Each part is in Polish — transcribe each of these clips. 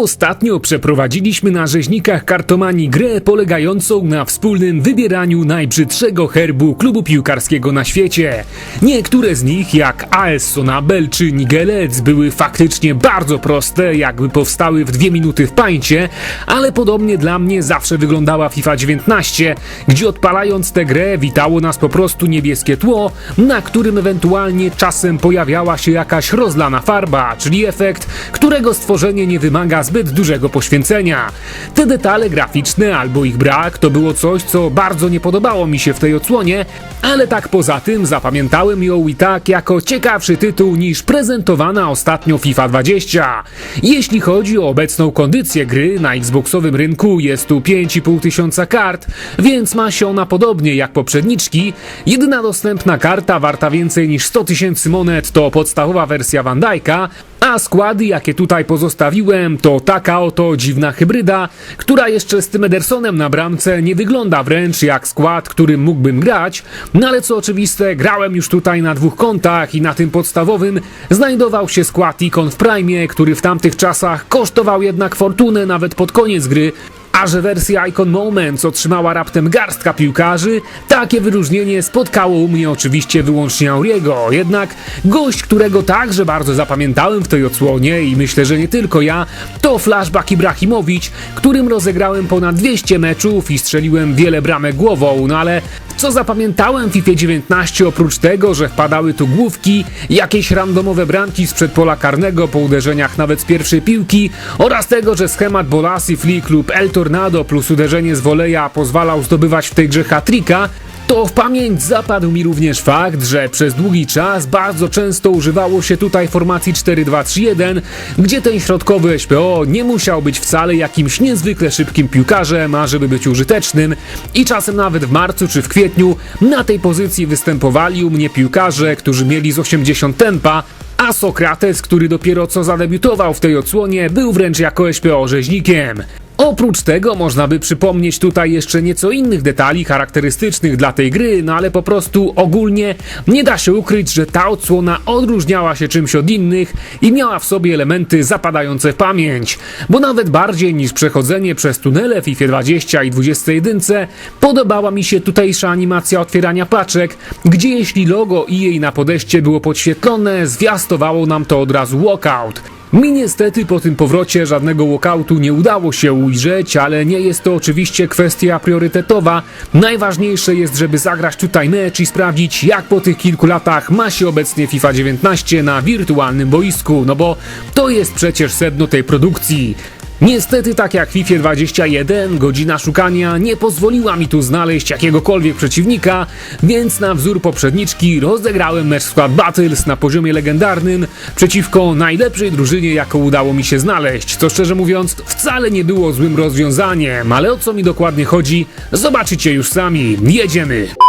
Ostatnio przeprowadziliśmy na rzeźnikach kartomanii grę polegającą na wspólnym wybieraniu najbrzydszego herbu klubu piłkarskiego na świecie. Niektóre z nich, jak AS Sonabel czy Nigelec, były faktycznie bardzo proste, jakby powstały w dwie minuty w pańcie, ale podobnie dla mnie zawsze wyglądała FIFA 19, gdzie odpalając tę grę witało nas po prostu niebieskie tło, na którym ewentualnie czasem pojawiała się jakaś rozlana farba, czyli efekt, którego stworzenie nie wymaga zbyt dużego poświęcenia. Te detale graficzne albo ich brak to było coś, co bardzo nie podobało mi się w tej odsłonie, ale tak poza tym zapamiętałem ją i tak jako ciekawszy tytuł niż prezentowana ostatnio FIFA 20. Jeśli chodzi o obecną kondycję gry, na Xboxowym rynku jest tu 5,5 tysiąca kart, więc ma się ona podobnie jak poprzedniczki. Jedyna dostępna karta warta więcej niż 100 tysięcy monet to podstawowa wersja Van Dijk'a, a składy, jakie tutaj pozostawiłem, to taka oto dziwna hybryda, która jeszcze z tym Edersonem na bramce nie wygląda wręcz jak skład, którym mógłbym grać, no ale co oczywiste, grałem już tutaj na dwóch kontach i na tym podstawowym znajdował się skład Ikon w Prime, który w tamtych czasach kosztował jednak fortunę nawet pod koniec gry, a że wersja Icon Moments otrzymała raptem garstka piłkarzy, takie wyróżnienie spotkało u mnie oczywiście wyłącznie Auriego. Jednak gość, którego także bardzo zapamiętałem w tej odsłonie i myślę, że nie tylko ja, to Flashback Ibrahimowicz, którym rozegrałem ponad 200 meczów i strzeliłem wiele bramek głową, no ale co zapamiętałem w FIFA 19 oprócz tego, że wpadały tu główki, jakieś randomowe bramki sprzed pola karnego po uderzeniach nawet z pierwszej piłki oraz tego, że schemat Bolasy Flick lub El Tornado plus uderzenie z woleja pozwalał zdobywać w tej grze hat-tricka, to w pamięć zapadł mi również fakt, że przez długi czas bardzo często używało się tutaj formacji 4-2-3-1, gdzie ten środkowy SPO nie musiał być wcale jakimś niezwykle szybkim piłkarzem, a żeby być użytecznym i czasem nawet w marcu czy w kwietniu na tej pozycji występowali u mnie piłkarze, którzy mieli z 80 tempa, a Sokrates, który dopiero co zadebiutował w tej odsłonie, był wręcz jako SPO rzeźnikiem. Oprócz tego można by przypomnieć tutaj jeszcze nieco innych detali charakterystycznych dla tej gry, no ale po prostu ogólnie nie da się ukryć, że ta odsłona odróżniała się czymś od innych i miała w sobie elementy zapadające w pamięć, bo nawet bardziej niż przechodzenie przez tunele w FIFA 20 i 21 podobała mi się tutejsza animacja otwierania paczek, gdzie jeśli logo EA na podejście było podświetlone, zwiastowało nam to od razu walkout. Mi niestety po tym powrocie żadnego walkoutu nie udało się ujrzeć, ale nie jest to oczywiście kwestia priorytetowa. Najważniejsze jest, żeby zagrać tutaj mecz i sprawdzić, jak po tych kilku latach ma się obecnie FIFA 19 na wirtualnym boisku, no bo to jest przecież sedno tej produkcji. Niestety, tak jak w FIFA 21, godzina szukania nie pozwoliła mi tu znaleźć jakiegokolwiek przeciwnika, więc na wzór poprzedniczki rozegrałem mecz Squad Battles na poziomie legendarnym przeciwko najlepszej drużynie, jaką udało mi się znaleźć, co szczerze mówiąc wcale nie było złym rozwiązaniem, ale o co mi dokładnie chodzi, zobaczycie już sami. Jedziemy!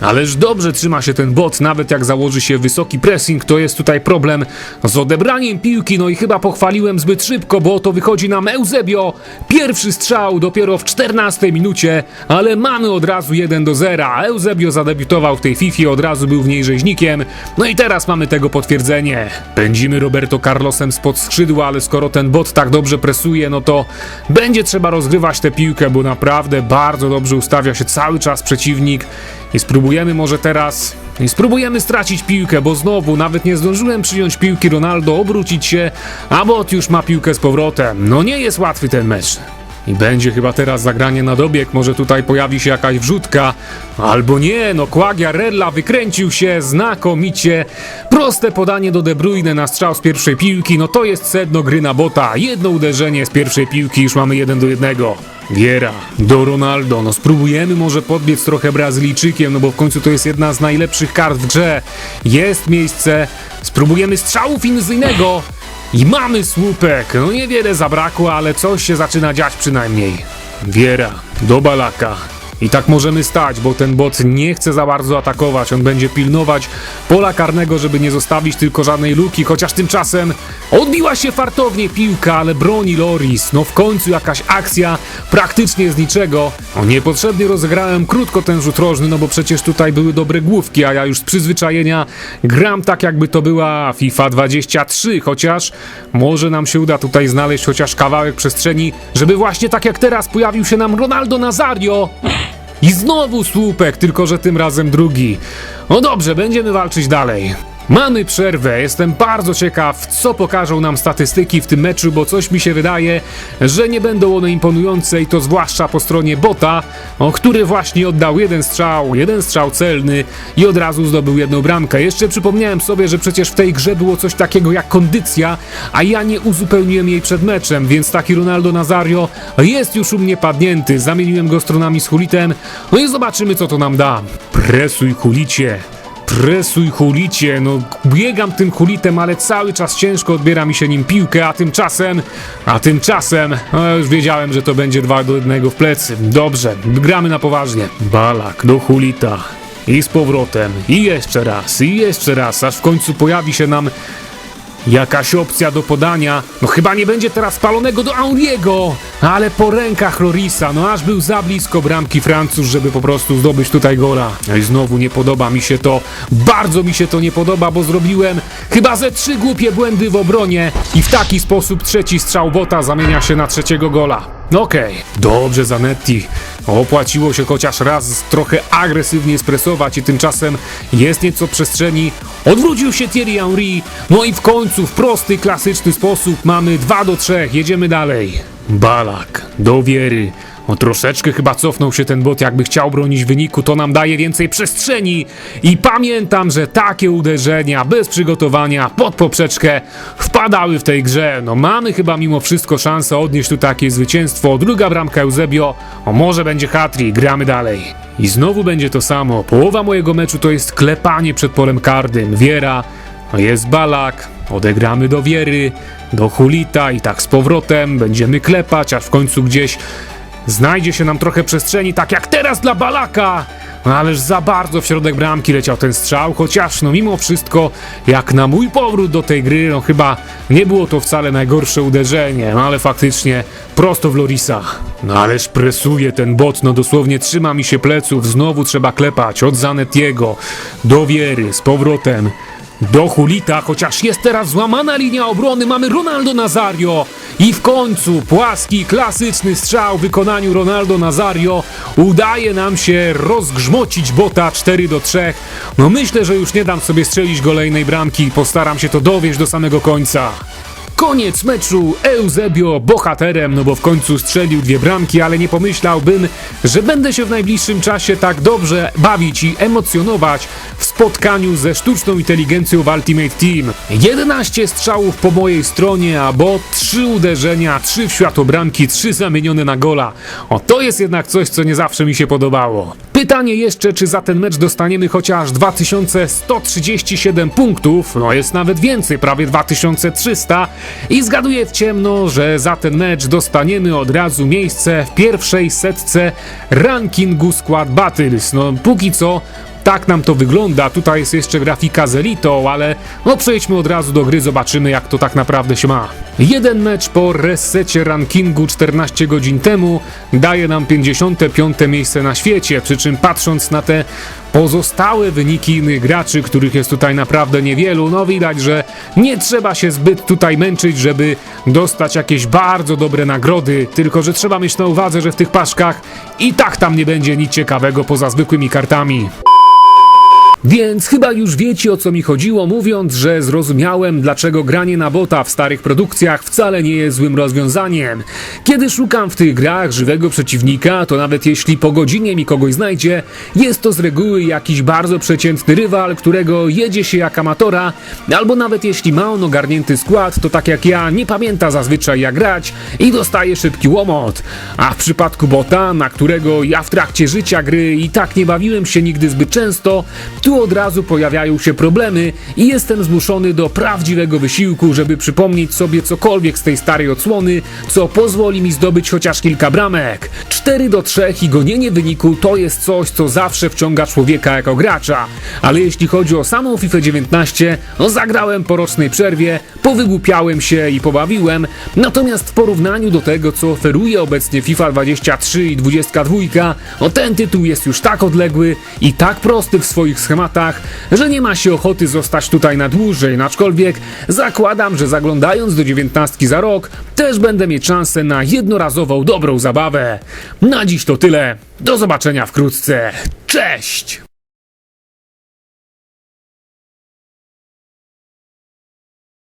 Ależ dobrze trzyma się ten bot, nawet jak założy się wysoki pressing, to jest tutaj problem z odebraniem piłki, no i chyba pochwaliłem zbyt szybko, bo to wychodzi nam Eusebio. Pierwszy strzał dopiero w 14 minucie, ale mamy od razu 1 do 0. Eusebio zadebiutował w tej FIFA, od razu był w niej rzeźnikiem, no i teraz mamy tego potwierdzenie. Pędzimy Roberto Carlosem spod skrzydła, ale skoro ten bot tak dobrze presuje, no to będzie trzeba rozgrywać tę piłkę, bo naprawdę bardzo dobrze ustawia się cały czas przeciwnik. I spróbujemy może teraz. I spróbujemy stracić piłkę, bo znowu nawet nie zdążyłem przyjąć piłki Ronaldo, obrócić się, a bot już ma piłkę z powrotem. No nie jest łatwy ten mecz. I będzie chyba teraz zagranie na dobieg, może tutaj pojawi się jakaś wrzutka. Albo nie, no Quagliarella wykręcił się znakomicie. Proste podanie do De Bruyne na strzał z pierwszej piłki, no to jest sedno gry na bota. Jedno uderzenie z pierwszej piłki, już mamy jeden do jednego. Wiera do Ronaldo, no spróbujemy może podbiec trochę Brazylijczykiem, no bo w końcu to jest jedna z najlepszych kart w grze. Jest miejsce, spróbujemy strzału finyzyjnego. I mamy słupek. No niewiele zabrakło, ale coś się zaczyna dziać przynajmniej. Wiera, do Balaka. I tak możemy stać, bo ten bot nie chce za bardzo atakować. On będzie pilnować pola karnego, żeby nie zostawić tylko żadnej luki, chociaż tymczasem odbiła się fartownie piłka, ale broni Loris. No w końcu jakaś akcja praktycznie z niczego. O, niepotrzebnie rozegrałem krótko ten rzut rożny, no bo przecież tutaj były dobre główki, a ja już z przyzwyczajenia gram tak jakby to była FIFA 23, chociaż może nam się uda tutaj znaleźć chociaż kawałek przestrzeni, żeby właśnie tak jak teraz pojawił się nam Ronaldo Nazario. I znowu słupek, tylko że tym razem drugi. No dobrze, będziemy walczyć dalej. Mamy przerwę. Jestem bardzo ciekaw, co pokażą nam statystyki w tym meczu, bo coś mi się wydaje, że nie będą one imponujące i to zwłaszcza po stronie Bota, który właśnie oddał jeden strzał, jeden strzał celny i od razu zdobył jedną bramkę. Jeszcze przypomniałem sobie, że przecież w tej grze było coś takiego jak kondycja, a ja nie uzupełniłem jej przed meczem, więc taki Ronaldo Nazario jest już u mnie padnięty. Zamieniłem go stronami z Hulitem, no i zobaczymy co to nam da. Presuj Hulicie. Presuj hulicie, no biegam tym hulitem, ale cały czas ciężko odbiera mi się nim piłkę, a tymczasem, a tymczasem, no już wiedziałem, że to będzie 2 do 1 w plecy. Dobrze, gramy na poważnie. Balak do hulita. I z powrotem, i jeszcze raz, i jeszcze raz, aż w końcu pojawi się nam Jakaś opcja do podania. No chyba nie będzie teraz spalonego do Auriego. Ale po rękach Lorisa, no aż był za blisko bramki Francuz, żeby po prostu zdobyć tutaj gola. No i znowu nie podoba mi się to. Bardzo mi się to nie podoba, bo zrobiłem chyba ze trzy głupie błędy w obronie i w taki sposób trzeci strzał bota zamienia się na trzeciego gola. No okej, dobrze Zanetti. Opłaciło się chociaż raz trochę agresywnie stresować i tymczasem jest nieco przestrzeni. Odwrócił się Thierry Henry. No i w końcu w prosty, klasyczny sposób mamy 2 do 3. Jedziemy dalej. Balak, do wiery. O troszeczkę chyba cofnął się ten bot, jakby chciał bronić wyniku, to nam daje więcej przestrzeni. I pamiętam, że takie uderzenia bez przygotowania pod poprzeczkę wpadały w tej grze. No mamy chyba mimo wszystko szansę odnieść tu takie zwycięstwo. Druga bramka Eusebio, o może będzie hatri, gramy dalej. I znowu będzie to samo. Połowa mojego meczu to jest klepanie przed polem karnym. Wiera, no jest Balak, odegramy do Wiery, do Hulita i tak z powrotem będziemy klepać, aż w końcu gdzieś znajdzie się nam trochę przestrzeni, tak jak teraz dla Balaka. No ależ za bardzo w środek bramki leciał ten strzał, chociaż no mimo wszystko, jak na mój powrót do tej gry, no chyba nie było to wcale najgorsze uderzenie, no ale faktycznie prosto w Lorisa. No ależ presuje ten bot, no dosłownie trzyma mi się pleców, znowu trzeba klepać od Zanettiego do Wiery, z powrotem do Hulita, chociaż jest teraz złamana linia obrony, mamy Ronaldo Nazario i w końcu płaski, klasyczny strzał w wykonaniu Ronaldo Nazario udaje nam się rozgrzmocić bota 4 do 3. No myślę, że już nie dam sobie strzelić kolejnej bramki, postaram się to dowieść do samego końca. Koniec meczu, Eusebio bohaterem, no bo w końcu strzelił dwie bramki, ale nie pomyślałbym, że będę się w najbliższym czasie tak dobrze bawić i emocjonować w spotkaniu ze sztuczną inteligencją w Ultimate Team. 11 strzałów po mojej stronie, a bo 3 uderzenia, 3 w światło bramki, 3 zamienione na gola. O, to jest jednak coś, co nie zawsze mi się podobało. Pytanie jeszcze, czy za ten mecz dostaniemy chociaż 2137 punktów, no jest nawet więcej, prawie 2300 i zgaduję w ciemno, że za ten mecz dostaniemy od razu miejsce w pierwszej setce rankingu Squad Battles. No póki co tak nam to wygląda. Tutaj jest jeszcze grafika z elitą, ale no przejdźmy od razu do gry, zobaczymy jak to tak naprawdę się ma. Jeden mecz po resecie rankingu 14 godzin temu daje nam 55 miejsce na świecie, przy czym patrząc na te pozostałe wyniki innych graczy, których jest tutaj naprawdę niewielu, no widać, że nie trzeba się zbyt tutaj męczyć, żeby dostać jakieś bardzo dobre nagrody, tylko że trzeba mieć na uwadze, że w tych paszkach i tak tam nie będzie nic ciekawego poza zwykłymi kartami. Więc chyba już wiecie o co mi chodziło, mówiąc, że zrozumiałem, dlaczego granie na bota w starych produkcjach wcale nie jest złym rozwiązaniem. Kiedy szukam w tych grach żywego przeciwnika, to nawet jeśli po godzinie mi kogoś znajdzie, jest to z reguły jakiś bardzo przeciętny rywal, którego jedzie się jak amatora, albo nawet jeśli ma on ogarnięty skład, to tak jak ja, nie pamięta zazwyczaj jak grać i dostaje szybki łomot. A w przypadku bota, na którego ja w trakcie życia gry i tak nie bawiłem się nigdy zbyt często, tu tu od razu pojawiają się problemy i jestem zmuszony do prawdziwego wysiłku, żeby przypomnieć sobie cokolwiek z tej starej odsłony, co pozwoli mi zdobyć chociaż kilka bramek. 4 do 3 i gonienie wyniku to jest coś, co zawsze wciąga człowieka jako gracza. Ale jeśli chodzi o samą FIFA 19, no zagrałem po rocznej przerwie, powygłupiałem się i pobawiłem, natomiast w porównaniu do tego, co oferuje obecnie FIFA 23 i 22, no ten tytuł jest już tak odległy i tak prosty w swoich schematach, że nie ma się ochoty zostać tutaj na dłużej, aczkolwiek zakładam, że zaglądając do 19 za rok, też będę mieć szansę na jednorazową dobrą zabawę. Na dziś to tyle. Do zobaczenia wkrótce. Cześć!